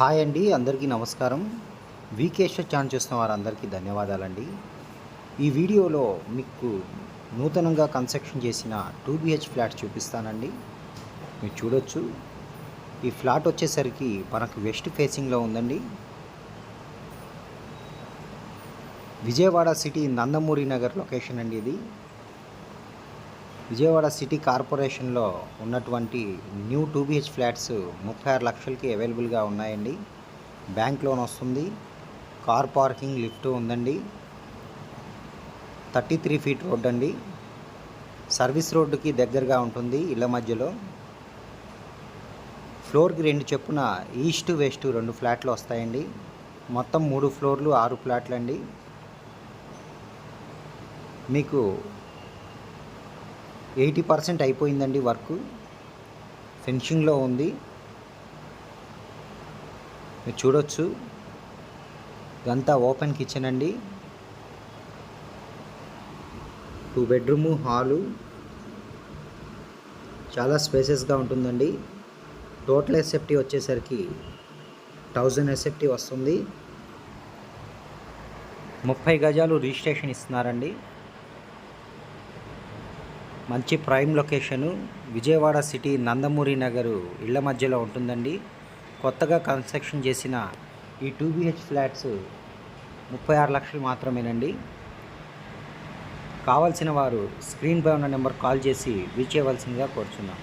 Hi అండి అందరికీ నమస్కారం. వీకేశ్వర్ ఛాన్ చూస్తున్న వారందరికీ ధన్యవాదాలండి. ఈ వీడియోలో మీకు నూతనంగా కన్స్ట్రక్షన్ చేసిన టూ బిహెచ్ ఫ్లాట్ చూపిస్తానండి. మీరు చూడొచ్చు. ఈ ఫ్లాట్ వచ్చేసరికి మనకు వెస్ట్ ఫేసింగ్లో ఉందండి. విజయవాడ సిటీ నందమూరి నగర్ లొకేషన్ అండి ఇది. విజయవాడ సిటీ కార్పొరేషన్లో ఉన్నటువంటి న్యూ టూ బిహెచ్ ఫ్లాట్స్ ముప్పై ఆరు లక్షలకి అవైలబుల్గా ఉన్నాయండి. బ్యాంక్ లోన్ వస్తుంది. కార్ పార్కింగ్ లిఫ్ట్ ఉందండి. థర్టీ త్రీ ఫీట్ రోడ్ అండి. సర్వీస్ రోడ్డుకి దగ్గరగా ఉంటుంది ఇళ్ళ మధ్యలో. ఫ్లోర్కి రెండు చెప్పున ఈస్ట్ వెస్ట్ రెండు ఫ్లాట్లు వస్తాయండి. మొత్తం మూడు ఫ్లోర్లు ఆరు ఫ్లాట్లు అండి మీకు ఎయిటీ పర్సెంట్ అయిపోయిందండి వర్క్. ఫినిషింగ్లో ఉంది. మీరు చూడొచ్చు. ఇదంతా ఓపెన్ కిచెన్ అండి. Two bedroom hall. చాలా స్పేసెస్గా ఉంటుందండి. టోటల్ ఎస్ఎఫ్టీ వచ్చేసరికి థౌజండ్ ఎస్ఎఫ్టీ వస్తుంది. ముప్పై గజాలు రిజిస్ట్రేషన్ ఇస్తున్నారండి. మంచి prime location Vijayawada city Nandamuri Nagar ఇళ్ళ మధ్యలో ఉంటుందండి. కొత్తగా కన్స్ట్రక్షన్ చేసిన ఈ టూ బిహెచ్ ఫ్లాట్స్ ముప్పై ఆరు లక్షలు మాత్రమేనండి. కావాల్సిన వారు స్క్రీన్ పై ఉన్న నెంబర్ కాల్ చేసి వీచేయవలసిందిగా అవ్వాల్సిందిగా కోరుచున్నాం.